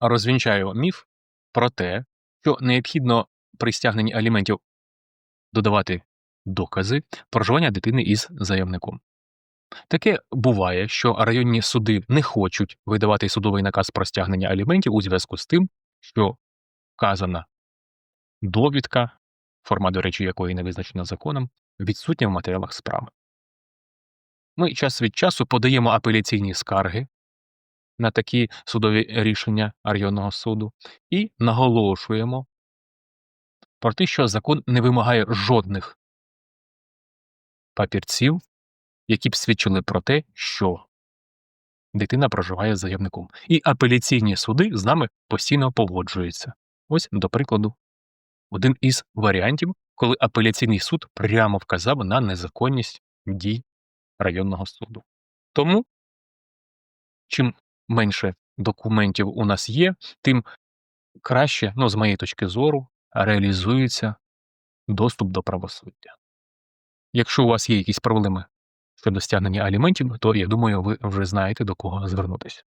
розвінчаю міф про те, що необхідно при стягненні аліментів додавати докази проживання дитини із заявником. Таке буває, що районні суди не хочуть видавати судовий наказ про стягнення аліментів у зв'язку з тим, що вказана довідка, форма, до речі, якої не визначена законом, відсутня в матеріалах справи. Ми час від часу подаємо апеляційні скарги на такі судові рішення районного суду і наголошуємо про те, що закон не вимагає жодних папірців, які б свідчили про те, що дитина проживає з заявником. І апеляційні суди з нами постійно погоджуються. Ось, до прикладу, один із варіантів, коли апеляційний суд прямо вказав на незаконність дій районного суду. Тому, чим менше документів у нас є, тим краще, ну, з моєї точки зору, реалізується доступ до правосуддя. Якщо у вас є якісь проблеми щодо стягнення аліментів, то я думаю, ви вже знаєте до кого звернутися.